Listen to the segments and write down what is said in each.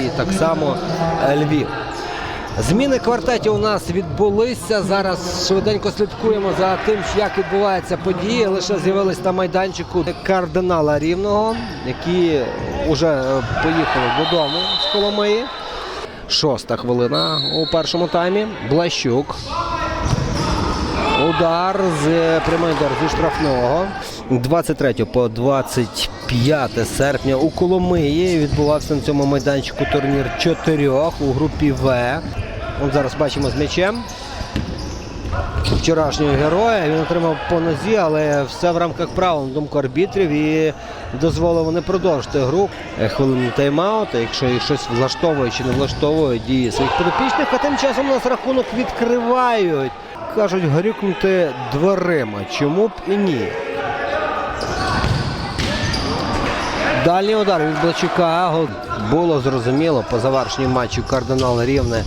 І так само е, Львів. Зміни квартетів у нас відбулися. Зараз швиденько слідкуємо за тим, як відбуваються події. Лише з'явились на майданчику кардинала Рівного, які вже е, поїхали додому з Коломиї. Шоста хвилина у першому таймі. Блащук. Удар з прямої удар зі штрафного. 23 по 25 серпня у Коломиї відбувався на цьому майданчику турнір чотирьох у групі В. От зараз бачимо з м'ячем. Вчорашнього героя він отримав по нозі, але все в рамках правил, на думку арбітрів, і дозволив вони продовжити гру. Е, Хвилину тайм-ауту, якщо їх щось влаштовує чи не влаштовує дії своїх підопічних, а тим часом у нас рахунок відкривають. Кажуть, грюкнути дверима. Чому б і ні? Дальній удар від Блачука. Було зрозуміло по завершенню матчу кардинал Рівне. е,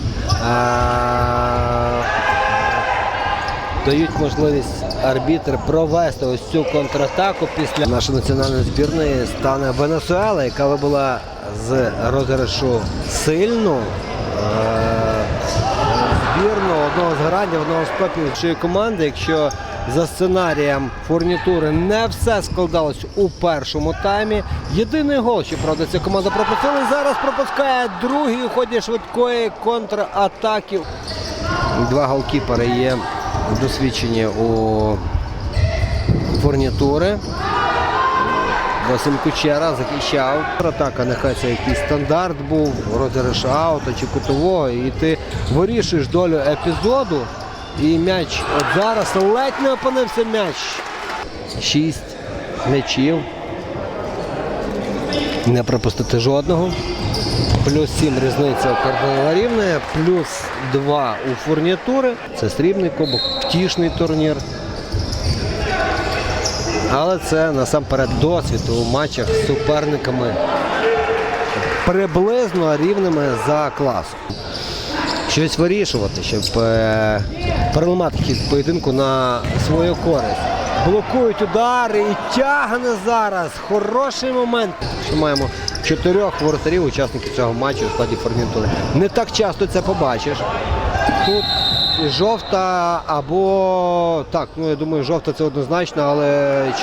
Дають можливість арбітр провести ось цю контратаку після нашої національної збірної стане Венесуела, яка вибула з розіграшу сильну. е, збірну одного з гарантів, одного з топів команди. Якщо за сценарієм фурнітури не все складалось у першому таймі. Єдиний гол, що правда, ця команда пропустила. Зараз пропускає другий у ході швидкої контратаки. Два голкіпери є досвідчені у фурнітури. Василь Кучера захищав. Атака, нехай це якийсь стандарт був, розіграш аута чи кутового. І ти вирішуєш долю епізоду. І м'яч от зараз ледь не опинився м'яч. Шість м'ячів. Не пропустити жодного. Плюс 7 різниця у кардинала Рівне, плюс 2 у фурнітури. Це срібний кубок, втішний турнір. Але це насамперед досвід у матчах з суперниками приблизно рівними за класом. Щось вирішувати, щоб е, переламати хід поєдинку на свою користь. Блокують удари і тягне зараз. Хороший момент. Що маємо чотирьох воротарів, учасників цього матчу у складі фурнітури. Не так часто це побачиш. Тут жовта або так, ну я думаю, жовта це однозначно, але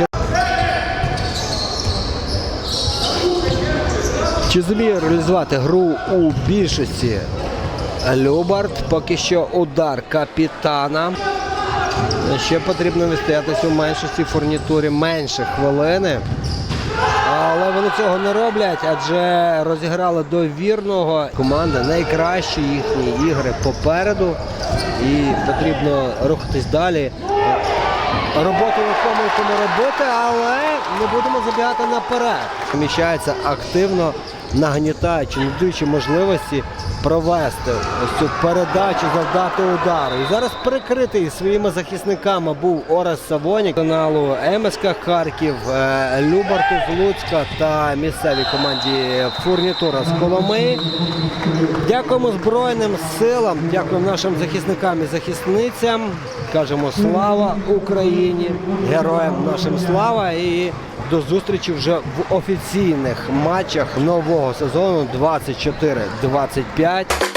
чи зуміє реалізувати гру у більшості Любард? Поки що удар капітана. Ще потрібно вистоятися у меншості фурнітурі менше хвилини. Але вони цього не роблять, адже розіграли до вірного Команда найкращі їхні ігри попереду. І потрібно рухатись далі. Роботу виконуємо робити, але не будемо забігати наперед. Поміщається активно нагнітаючи, не даючи можливості провести ось цю передачу, завдати удару. І зараз прикритий своїми захисниками був Орес Савонік каналу МСК Харків, е, Любарту з Луцька та місцевій команді Фурнітура з Коломиї. Дякуємо Збройним силам, дякуємо нашим захисникам і захисницям. Кажемо слава Україні, героям нашим слава і до зустрічі вже в офіційних матчах нового сезону 24-25.